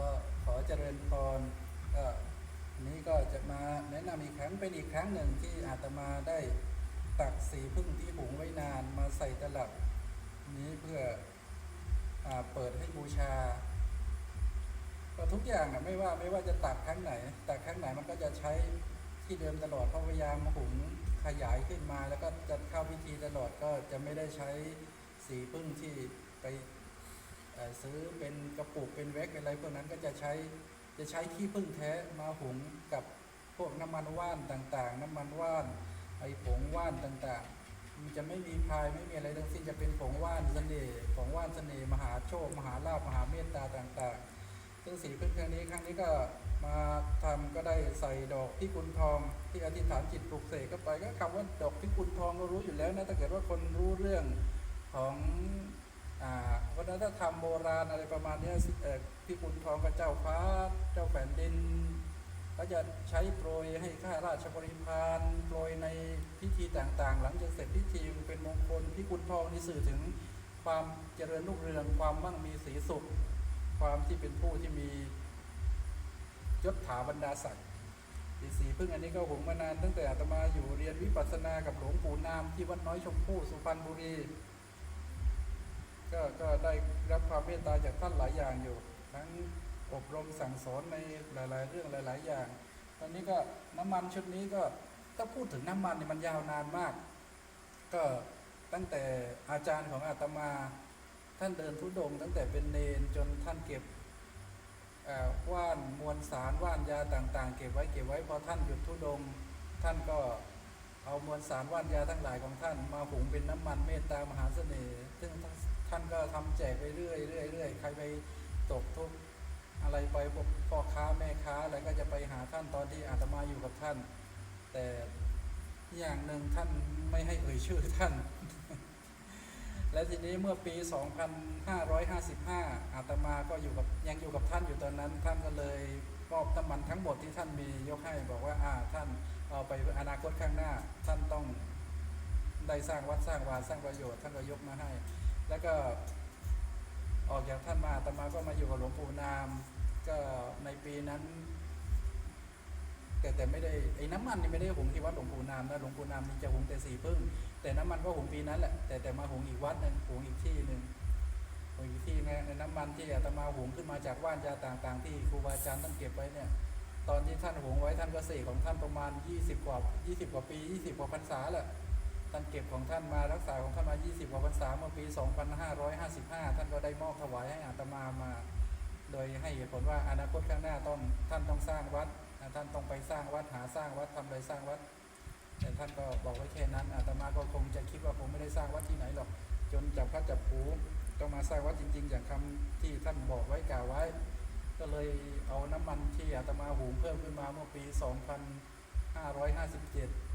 ก็ขอเจริญพรก็นี้ก็จะมาแนะนำอีกครั้งเป็นอีกครั้งหนึ่งที่อาตมาได้ตักสีพึ่งที่หุงไว้นานมาใส่ตลับ นี้เพื่ออเปิดให้บูชาก็ทุกอย่างอะไม่ว่าไม่ว่าจะตักครั้งไหนตักครั้งไหนมันก็จะใช้ที่เดิมตลอดเพราะพยายามหุงขยายขึ้นมา แล้วก็จะเข้าพิธีตลอดก็จะไม่ได้ใช้สีพึ่งที่ไป ซื้อเป็นกระปุกเป็นแว็กเป็นอะไรพวกนั้นก็จะใช้จะใช้ขี้ผึ้งแท้มาหุงกับพวกน้ำมันว่านต่างๆ น้ำมันว่านไอผงว่านต่างๆ มันจะไม่มีพายไม่มีอะไรทั้งสิ้นจะเป็นผงว่านเสน่ห์ผงว่านเสน่ห์มหาโชคมหาลาภมหาเมตตาต่างๆ ซึ่งสีพึ่งครั้งนี้ครั้งนี้ก็มาทำก็ได้ใส่ดอกพิกุลทอง ที่อธิษฐานจิตปลุกเสกเข้าไปก็คำว่าดอกพิกุลทองก็รู้อยู่แล้วนะถ้าเกิดว่าคนรู้เรื่องของ วัฒนธรรมโบราณอะไรประมาณนี้ยสิเอ่อพี่คุณทองกับเจ้าฟ้าเจ้าแผ่นดินเขาจะใช้โปรยให้ข้าราชบริพารโปรยในพิธีต่างๆ หลังจากเสร็จพิธีเป็นมงคลพี่คุณทองนี่สื่อถึงความเจริญรุ่งเรืองความมั่งมีสีสุข ความที่เป็นผู้ที่มียศถาบรรดาศักดิ์สีสีพึ่งอันนี้ก็หงมานานตั้งแต่อาตมาอยู่เรียนวิปัสสนากับหลวงปู่นามที่วัดน้อยชมพู่สุพรรณบุรี ก็ก็ได้รับความเมตตาจากท่านหลายอย่างอยู่ ทั้งอบรมสั่งสอนในหลาย ๆ เรื่องหลาย ๆ อย่าง ตอนนี้ก็น้ำมันชุดนี้ก็ถ้าพูดถึงน้ำมันเนี่ยมันยาวนานมาก ก็ตั้งแต่อาจารย์ของอาตมาท่านเดินทุดงค์ตั้งแต่เป็นเนนจนท่านเก็บว่านมวลสารว่านยาต่างๆ เก็บไว้เก็บไว้พอท่านหยุดทุดงค์ท่านก็เอามวลสารว่านยาทั้งหลายของท่านมาหุงเป็นน้ำมันเมตตามหาเสน่ห์ซึ่ง ท่านก็ทำแจกไปเรื่อยเรื่อยเรื่อยใครไปตกทุกข์อะไรไปพวกพ่อค้าแม่ค้าอะไรก็จะไปหาท่านตอนที่อาตมาอยู่กับท่าน แต่อย่างหนึ่งท่านไม่ให้เอ่ยชื่อท่าน และทีนี้เมื่อปี 2555 อาตมาก็อยู่กับยังอยู่กับท่านอยู่ตอนนั้น ท่านก็เลยมอบน้ำมันทั้งหมดที่ท่านมียกให้บอกว่าอ่าท่านเอาไปอนาคตข้างหน้า ท่านต้องได้สร้างวัดสร้างวาสร้างประโยชน์ท่านก็ยกมาให้ แล้วก็ออกจากท่านมาตมาก็มาอยู่กับหลวงปู่นาม ก็ในปีนั้น แต่แต่ไม่ได้ไอ้น้ำมันนี่ไม่ได้หุงที่วัดหลวงปู่นามนะหลวงปู่นามนี่จะหุงแต่สีพึ่ง แต่น้ำมันก็หุงปีนั้นแหละแต่แต่มาหุงอีกวัดหนึ่งหุงอีกที่หนึ่งหุงอีกที่นะในน้ำมันที่อาตมาหุงขึ้นมาจากว่านยาต่าง ๆ ที่ครูบาอาจารย์ท่านเก็บไว้เนี่ยตอนที่ท่านหุงไว้ท่านก็เสกของท่านประมาณ 20 กว่า 20 กว่าปี 20 กว่าพรรษาแหละ ท่านเก็บของท่านมารักษาของท่านมา 20กว่าพรรษาเมื่อปี 2555 ท่านก็ได้มอบถวายให้อาตมามา โดยให้เหตุผลว่าอนาคตข้างหน้าต้องท่านต้องสร้างวัด ท่านต้องไปสร้างวัดหาสร้างวัดทำอะไรสร้างวัด แต่ท่านก็บอกไว้แค่นั้นอาตมาก็คงจะคิดว่าผมไม่ได้สร้างวัดที่ไหนหรอก จนจับพระจับผูต้องมาสร้างวัดจริง ๆ อย่างคำที่ท่านบอกไว้กล่าวไว้ ก็เลยเอาน้ำมันที่อาตมาหุงเพิ่มขึ้นมาเมื่อปี 2557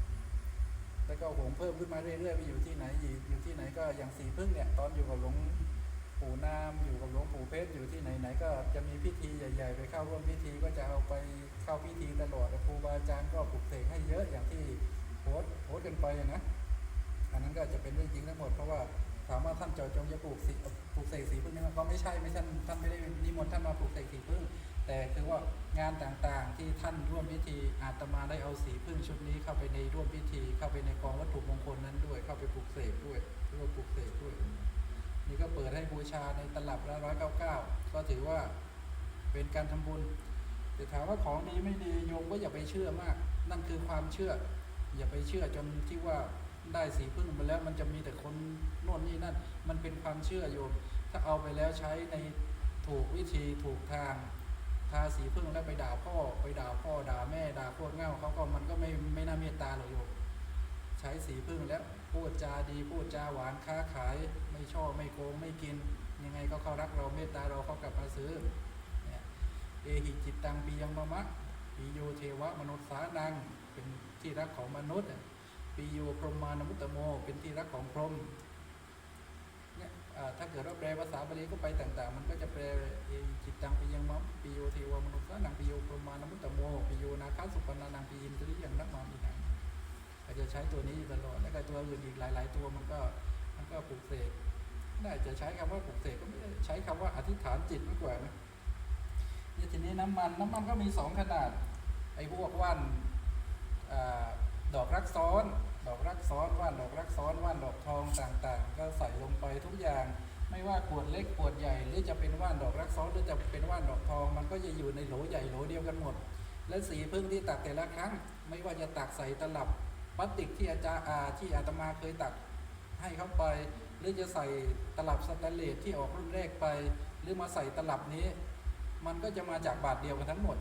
แล้วก็หงเพิ่มขึ้นมาเรื่อยๆไปอยู่ที่ไหนอยู่อยู่ที่ไหนก็อย่างสีพึ่งเนี่ยตอนอยู่กับหลวงปู่นามอยู่กับหลวงปู่เพชรอยู่ที่ไหนไหนก็จะมีพิธีใหญ่ๆ ไปเข้าร่วมพิธีก็จะเอาไปเข้าพิธีตลอดครูบาอาจารย์ก็ปลุกเสกให้เยอะอย่างที่โพสต์โพสกันไปอะนะอันนั้นก็จะเป็นเรื่องจริงทั้งหมดเพราะว่าถามว่าท่านเจาจงจะปลูกสีปลูกเสกสีพึ่งนี่มันก็ไม่ใช่ไม่ใช่ท่านไม่ได้นิมนต์ท่านมาปลูกเสกสีพึ่ง แต่คือว่างานต่างๆที่ท่านร่วมพิธีอาตมาได้เอาสีพึ่งชุดนี้เข้าไปในร่วมพิธี เข้าไปในกองวัตถุมงคลนั้นด้วย เข้าไปปลูกเสกด้วยร่วมปลูกเสกด้วย นี่ก็เปิดให้บูชาในตลับละร้อยเก้าเก้าก็ถือว่าเป็นการทำบุญแต่ถามว่าของดีไม่ดีโยมก็อย่าไปเชื่อมาก นั่นคือความเชื่อ อย่าไปเชื่อจนที่ว่าได้สีพึ่งมาแล้วมันจะมีแต่คนโน่นนี่นั่น มันเป็นความเชื่อโยม ถ้าเอาไปแล้วใช้ในถูกวิธีถูกทาง ทาสีพึ่งแล้วไปด่าพ่อ ไปด่าพ่อด่าแม่ด่าโคตรเง่าเขาก็มันก็ไม่ไม่น่าเมตตาหรอกโยมใช้สีพึ่งแล้วพูดจาดีพูดจาหวานค้าขาย ไม่ชอบไม่โกงไม่กิน ยังไงก็เขารักเราเมตตาเราเขากลับมาซื้อเนี่ยเอหิจิตตังปียังมะมะปีโยเทวะมนุษย์สานังเป็นที่รักของมนุษย์ปีโยพรหมานุตโม เป็นที่รักของพรหม ถ้าเกิดว่าแปลภาษาบาลีก็ไปต่าง ๆ มันก็จะแปลจิตตังปียังมะปีโยเทวมนุษย์สานังปีโยพรมานมุตตโมปีโยนาคาสุปนนานังปีอินทริยังนักมามีนังอาจจะใช้ตัวนี้ตลอดแล้วก็ตัวอื่นอีกหลาย ๆ ตัวมันก็มันก็ปลุกเสกน่าจะใช้คำว่าปลุกเสกก็ไม่ได้ใช้คำว่าอธิษฐานจิตมากกว่านะนี่ทีนี้น้ำมันน้ำมันก็มีสองขนาดไอ้พวกว่านอดอกรักซ้อน ดอกรักซ้อนว่านดอกรักซ้อนว่านดอกทองต่างๆ ก็ใส่ลงไปทุกอย่าง ไม่ว่าขวดเล็กขวดใหญ่ หรือจะเป็นว่านดอกรักซ้อนหรือจะเป็นว่านดอกทอง มันก็จะอยู่ในโหลใหญ่โหลเดียวกันหมด และสีพึ่งที่ตักแต่ละครั้ง ไม่ว่าจะตักใส่ตลับพลาสติกที่อาจารย์อาที่อาตมาเคยตักให้เข้าไป หรือจะใส่ตลับสแตนเลสที่ออกรุ่นแรกไป หรือมาใส่ตลับนี้ มันก็จะมาจากบาทเดียวกันทั้งหมด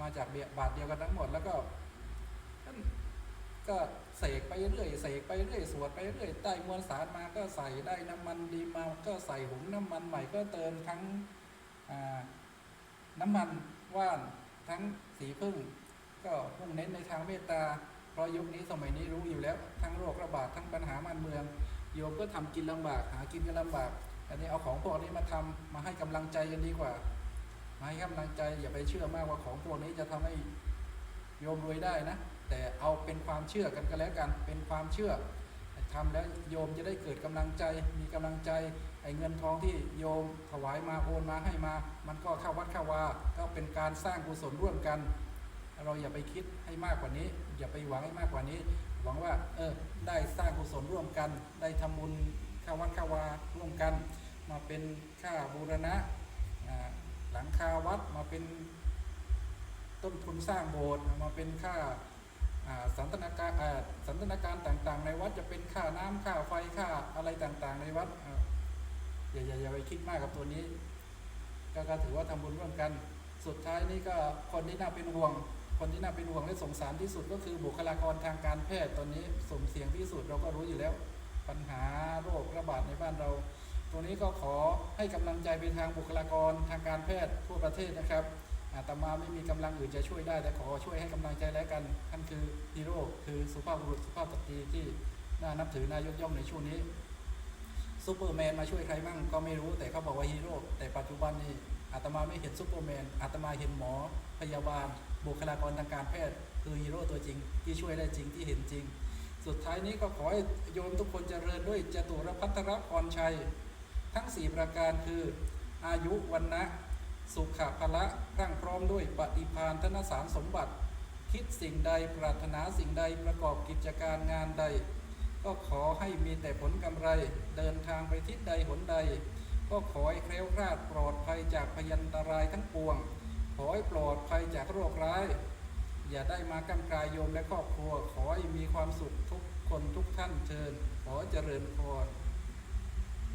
มาจากเบียบาทเดียวกันทั้งหมดแล้วก็ ก็เสกไปเรื่อยเสกไปเรื่อยสวดไปเรื่อยได้มวลสารมาก็ใส่ได้น้ำมันดีมาก็ใส่หุงน้ำมันใหม่ก็เติมทั้งน้ำมันว่านทั้งสีพึ่ง ก็มุ่งเน้นในทางเมตตาเพราะยุคนี้สมัยนี้รู้อยู่แล้ว ทั้งโรคระบาดทั้งปัญหามันเมือง โยมก็ทำกินลำบากหากินกันลำบากอันนี้เอาของพวกนี้มาทำมาให้กำลังใจกันดีกว่ามาให้กำลังใจอย่าไปเชื่อมากว่าของพวกนี้จะทำให้โยมรวยได้นะ แต่เอาเป็นความเชื่อกันก็แล้วกัน เป็นความเชื่อทำแล้วโยมจะได้เกิดกำลังใจ มีกำลังใจไอ้เงินทองที่โยมถวายมาโอนมาให้มา มันก็เข้าวัดเข้าวาก็เป็นการสร้างกุศลร่วมกัน เราอย่าไปคิดให้มากกว่านี้ อย่าไปหวังให้มากกว่านี้ หวังว่าเออได้สร้างกุศลร่วมกัน ได้ทำบุญเข้าวัดเข้าวาร่วมกัน มาเป็นค่าบูรณะหลังคาวัดมาเป็นต้นทุนสร้างโบสถ์มาเป็นค่า สันทนาการอ่าสันทนาการต่างๆ ในวัดจะเป็นค่าน้ำค่าไฟค่าอะไรต่างๆ ในวัดอย่าอย่าอย่าไปคิดมากกับตัวนี้ ก็ถือว่าทำบุญร่วมกัน สุดท้ายนี่ก็คนที่น่าเป็นห่วง คนที่น่าเป็นห่วงและสงสารที่สุดก็คือบุคลากรทางการแพทย์ตอนนี้สุ่มเสี่ยงที่สุดเราก็รู้อยู่แล้ว ปัญหาโรคระบาดในบ้านเรา ตรงนี้ก็ขอให้กำลังใจไปทางบุคลากรทางการแพทย์ทั่วประเทศนะครับ อาตมาไม่มีกำลังอื่นจะช่วยได้ แต่ขอช่วยให้กำลังใจแล้วกันท่านคือฮีโร่คือสุภาพบุรุษสุภาพสตรีที่น่านับถือน่ายกย่องในช่วงนี้ซูเปอร์แมนมาช่วยใครมั่งก็ไม่รู้แต่เขาบอกว่าฮีโร่แต่ปัจจุบันนี้อาตมาไม่เห็นซูเปอร์แมนอาตมาเห็นหมอ พยาบาล บุคลากรทางการแพทย์ คือฮีโร่ตัวจริง ที่ช่วยได้จริงที่เห็นจริง สุดท้ายนี้ก็ขอให้โยมทุกคนเจริญด้วยจตุรพัทรพรชัย ทั้ง 4 ประการคือ อายุวันนะ สุขะพละร่างพร้อมด้วยปฏิพานธนสารสมบัติ คิดสิ่งใดปรารถนาสิ่งใดประกอบกิจการงานใด ก็ขอให้มีแต่ผลกำไร เดินทางไปทิศใดหนใด ก็ขอให้แคล้วคลาดปลอดภัยจากพยันตรายทั้งปวง ขอให้ปลอดภัยจากโรคร้าย อย่าได้มากำกายโยมและครอบครัว ขอให้มีความสุขทุกคนทุกท่านเชิญ ขอเจริญพร